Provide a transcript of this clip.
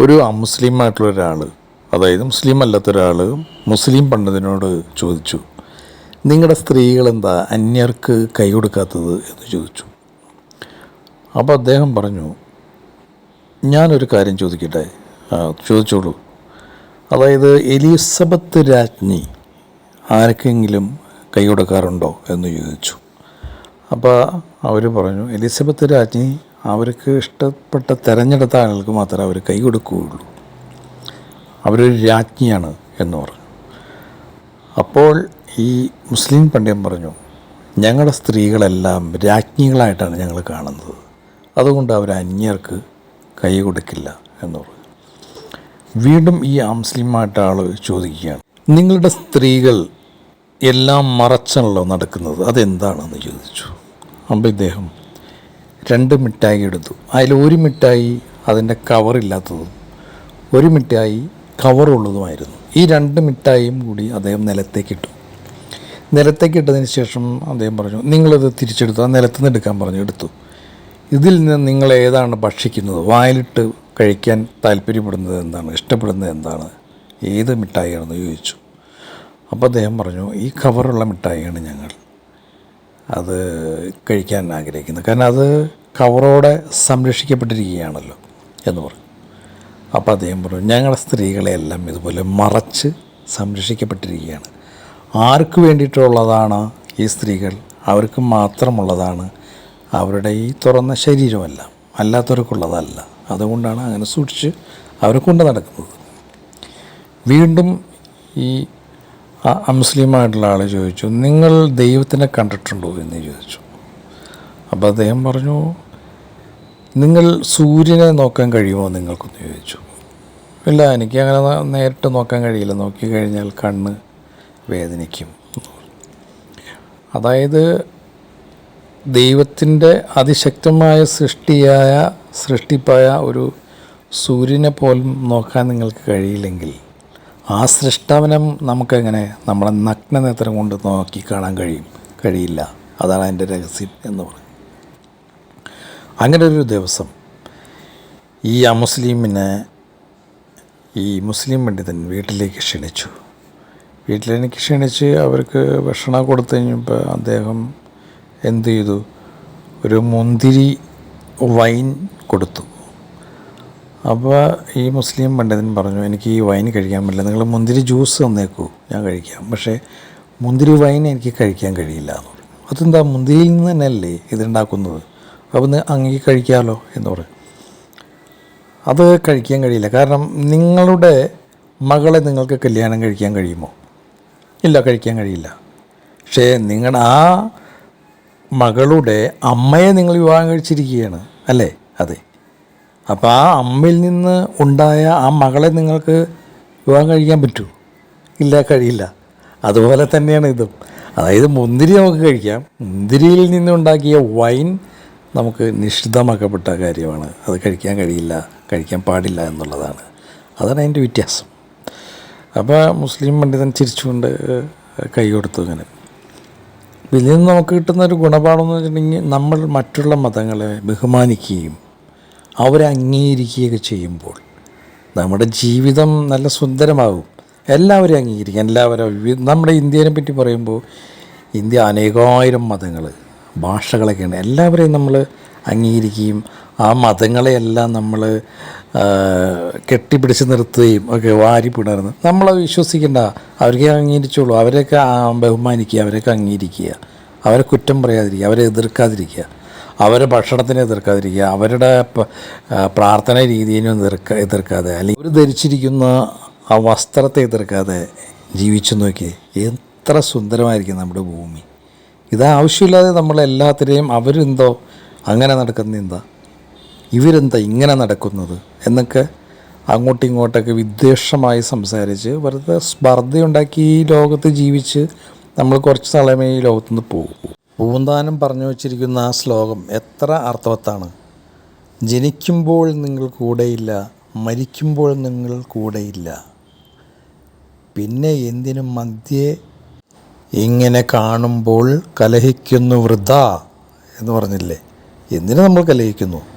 ഒരു അമുസ്ലിമായിട്ടുള്ള ഒരാൾ അതായത് മുസ്ലിം അല്ലാത്ത ഒരാൾ മുസ്ലിം പണ്ഡിതനോട് ചോദിച്ചു നിങ്ങളുടെ സ്ത്രീകൾ എന്താ അന്യർക്ക് കൈ കൊടുക്കാത്തത് എന്ന് ചോദിച്ചു. അപ്പോൾ അദ്ദേഹം പറഞ്ഞു ഞാനൊരു കാര്യം ചോദിക്കട്ടെ? ചോദിച്ചോളൂ. അതായത് എലിസബത്ത് രാജ്ഞി ആർക്കെങ്കിലും കൈ കൊടുക്കാറുണ്ടോ എന്ന് ചോദിച്ചു. അപ്പോൾ അവർ പറഞ്ഞു എലിസബത്ത് രാജ്ഞി അവർക്ക് ഇഷ്ടപ്പെട്ട തിരഞ്ഞെടുത്ത ആളുകൾക്ക് മാത്രമേ അവർ കൈ കൊടുക്കുകയുള്ളൂ. അവരൊരു രാജ്ഞിയാണ് എന്ന് പറഞ്ഞു. അപ്പോൾ ഈ മുസ്ലിം പണ്ഡിതൻ പറഞ്ഞു ഞങ്ങളുടെ സ്ത്രീകളെല്ലാം രാജ്ഞികളായിട്ടാണ് ഞങ്ങൾ കാണുന്നത്. അതുകൊണ്ട് അവർ അന്യർക്ക് കൈ കൊടുക്കില്ല എന്ന് പറഞ്ഞു. വീണ്ടും ഈ അംസ്ലിമായിട്ട് ആൾ ചോദിക്കുകയാണ് നിങ്ങളുടെ സ്ത്രീകൾ എല്ലാം മറച്ചാണല്ലോ നടക്കുന്നത്? അതെന്താണെന്ന് ചോദിച്ചു. അപ്പം ഇദ്ദേഹം രണ്ട് മിഠായി എടുത്തു. അതിൽ ഒരു മിഠായി അതിന്റെ കവറില്ലാത്തതും ഒരു മിഠായി കവറുള്ളതുമായിരുന്നു ഈ രണ്ട് മിഠായിയും കൂടി അദ്ദേഹം നിലത്തേക്കിട്ടു നിലത്തേക്ക് ഇട്ടതിന് ശേഷം അദ്ദേഹം പറഞ്ഞു നിങ്ങളത് തിരിച്ചെടുത്തു. ആ നിലത്ത് നിന്ന് എടുക്കാൻ പറഞ്ഞു എടുത്തു. ഇതിൽ നിന്ന് നിങ്ങൾ ഏതാണ് ഭക്ഷിക്കുന്നത്? വായിലിട്ട് കഴിക്കാൻ താല്പര്യപ്പെടുന്നത് എന്താണ്? ഇഷ്ടപ്പെടുന്നത് എന്താണ്? ഏത് മിഠായിയാണെന്ന് ചോദിച്ചു. അപ്പോൾ അദ്ദേഹം പറഞ്ഞു ഈ കവറുള്ള മിഠായിയാണ് ഞങ്ങൾ. അത് കഴിക്കാൻ ആഗ്രഹിക്കുന്നത് കാരണം അത് കവറോടെ സംരക്ഷിക്കപ്പെട്ടിരിക്കുകയാണല്ലോ എന്ന് പറഞ്ഞു. അപ്പോൾ അദ്ദേഹം പറഞ്ഞു ഞങ്ങളുടെ സ്ത്രീകളെയെല്ലാം ഇതുപോലെ മറച്ച് സംരക്ഷിക്കപ്പെട്ടിരിക്കുകയാണ്. ആർക്ക് വേണ്ടിയിട്ടുള്ളതാണ് ഈ സ്ത്രീകൾ? അവർക്ക് മാത്രമുള്ളതാണ് അവരുടെ ഈ തുറന്ന ശരീരമല്ല. അല്ലാത്തവർക്കുള്ളതല്ല. അതുകൊണ്ടാണ് അങ്ങനെ സൂക്ഷിച്ച് അവരെ കൊണ്ട് നടക്കുന്നത്. വീണ്ടും ഈ അമുസ്ലിമായിട്ടുള്ള ആൾ ചോദിച്ചു നിങ്ങൾ ദൈവത്തിനെ കണ്ടിട്ടുണ്ടോ? എന്ന് ചോദിച്ചു. അപ്പോൾ അദ്ദേഹം പറഞ്ഞു നിങ്ങൾ സൂര്യനെ നോക്കാൻ കഴിയുമോ? നിങ്ങൾക്കൊന്ന് ചോദിച്ചു. ഇല്ല എനിക്ക് അങ്ങനെ നേരിട്ട് നോക്കാൻ കഴിയില്ല. നോക്കി കഴിഞ്ഞാൽ കണ്ണ് വേദനിക്കും. അതായത് ദൈവത്തിന്റെ അതിശക്തമായ സൃഷ്ടിയായ സൃഷ്ടിപ്പായ ഒരു സൂര്യനെ പോലും നോക്കാൻ നിങ്ങൾക്ക് കഴിയില്ലെങ്കിൽ ആ സൃഷ്ടാവനം നമുക്കെങ്ങനെ നമ്മളെ നഗ്നനേത്രം കൊണ്ട് നോക്കി കാണാൻ കഴിയും? കഴിയില്ല. അതാണ് അതിന്റെ രഹസ്യം എന്ന് പറയും അങ്ങനെ ഒരു ദിവസം ഈ അമുസ്ലിമിനെ ഈ മുസ്ലിം പണ്ഡിതൻ വീട്ടിലേക്ക് ക്ഷണിച്ചു. വീട്ടിലേക്ക് ക്ഷണിച്ച് അവർക്ക് ഭക്ഷണം കൊടുത്തു കഴിഞ്ഞപ്പോൾ അദ്ദേഹം എന്ത് ചെയ്തു? ഒരു മുന്തിരി വൈൻ കൊടുത്തു. അപ്പോൾ ഈ മുസ്ലിം പണ്ഡിതൻ പറഞ്ഞു എനിക്ക് ഈ വൈൻ കഴിക്കാൻ പറ്റില്ല. നിങ്ങൾ മുന്തിരി ജ്യൂസ് തന്നേക്കൂ ഞാൻ കഴിക്കാം. പക്ഷേ മുന്തിരി വൈൻ എനിക്ക് കഴിക്കാൻ കഴിയില്ല. എന്ന് പറഞ്ഞു. അതെന്താ? മുന്തിരിയിൽ നിന്ന് തന്നെയല്ലേ ഇതുണ്ടാക്കുന്നത്? അപ്പോൾ അങ്ങേ കഴിക്കാമല്ലോ എന്ന് പറഞ്ഞു. അത് കഴിക്കാൻ കഴിയില്ല. കാരണം നിങ്ങളുടെ മകളെ നിങ്ങൾക്ക് കല്യാണം കഴിക്കാൻ കഴിയുമോ? ഇല്ല കഴിക്കാൻ കഴിയില്ല. പക്ഷേ നിങ്ങൾ ആ മകളുടെ അമ്മയെ നിങ്ങൾ വിവാഹം കഴിച്ചിരിക്കുകയാണ്. അല്ലേ? അതെ. അപ്പോൾ ആ അമ്മയിൽ നിന്ന് ഉണ്ടായ ആ മകളെ നിങ്ങൾക്ക് വിവാഹം കഴിക്കാൻ പറ്റുമോ ഇല്ല കഴിയില്ല. അതുപോലെ തന്നെയാണ് ഇതും. അതായത് മുന്തിരി നമുക്ക് കഴിക്കാം. മുന്തിരിയിൽ നിന്നുണ്ടാക്കിയ വൈൻ നമുക്ക് നിഷിദ്ധമാക്കപ്പെട്ട കാര്യമാണ്. അത് കഴിക്കാൻ കഴിയില്ല കഴിക്കാൻ പാടില്ല എന്നുള്ളതാണ്. അതാണ് അതിന്റെ വ്യത്യാസം. അപ്പോൾ മുസ്ലിം പണ്ഡിതൻ ചിരിച്ചുകൊണ്ട് കൈ കൊടുത്തു അങ്ങനെ ഇതിൽ നിന്ന് നമുക്ക് കിട്ടുന്ന ഒരു ഗുണപാഠം എന്ന് വെച്ചിട്ടുണ്ടെങ്കിൽ നമ്മൾ മറ്റുള്ള മതങ്ങളെ ബഹുമാനിക്കുകയും അവരെ അംഗീകരിക്കുകയൊക്കെ ചെയ്യുമ്പോൾ നമ്മുടെ ജീവിതം നല്ല സുന്ദരമാകും. എല്ലാവരെയും അംഗീകരിക്കും. എല്ലാവരും നമ്മുടെ ഇന്ത്യനെ പറ്റി പറയുമ്പോൾ ഇന്ത്യ അനേകായിരം മതങ്ങൾ ഭാഷകളൊക്കെയാണ്. എല്ലാവരെയും നമ്മൾ അംഗീകരിക്കുകയും ആ മതങ്ങളെയെല്ലാം നമ്മൾ കെട്ടിപ്പിടിച്ച് നിർത്തുകയും ഒക്കെ വാരി പിണർന്ന് നമ്മളത് വിശ്വസിക്കേണ്ട. അവർക്ക് അംഗീകരിച്ചോളൂ. അവരെയൊക്കെ ബഹുമാനിക്കുക അവരെയൊക്കെ അംഗീകരിക്കുക. അവരെ കുറ്റം പറയാതിരിക്കുക അവരെ എതിർക്കാതിരിക്കുക. അവരെ ഭക്ഷണത്തിനെ എതിർക്കാതിരിക്കുക അവരുടെ പ്രാർത്ഥന രീതിയിലും എതിർക്ക എതിർക്കാതെ അല്ലെങ്കിൽ അവർ ധരിച്ചിരിക്കുന്ന ആ വസ്ത്രത്തെ എതിർക്കാതെ ജീവിച്ചു നോക്കി എത്ര സുന്ദരമായിരിക്കും നമ്മുടെ ഭൂമി. ഇത് ആവശ്യമില്ലാതെ നമ്മളെല്ലാത്തിനെയും അവരെന്തോ അങ്ങനെ നടക്കുന്ന എന്താ ഇവരെന്താ ഇങ്ങനെ നടക്കുന്നത് എന്നൊക്കെ അങ്ങോട്ടും ഇങ്ങോട്ടൊക്കെ വിദ്വേഷമായി സംസാരിച്ച് വെറുതെ സ്പർദ്ധയുണ്ടാക്കി ഈ ലോകത്ത് ജീവിച്ച് നമ്മൾ കുറച്ച് സമയമേ ഈ ലോകത്തുനിന്ന് പോകും. പൂന്താനം പറഞ്ഞു വച്ചിരിക്കുന്ന ആ ശ്ലോകം എത്ര അർത്ഥവത്താണ്. ജനിക്കുമ്പോൾ നിങ്ങൾ കൂടെയില്ല മരിക്കുമ്പോൾ നിങ്ങൾ കൂടെയില്ല. പിന്നെ എന്തിനും മധ്യേ? ഇങ്ങനെ കാണുമ്പോൾ കലഹിക്കുന്നു വൃദ്ധ എന്ന് പറഞ്ഞില്ലേ? എന്തിനു നമ്മൾ കലഹിക്കുന്നു?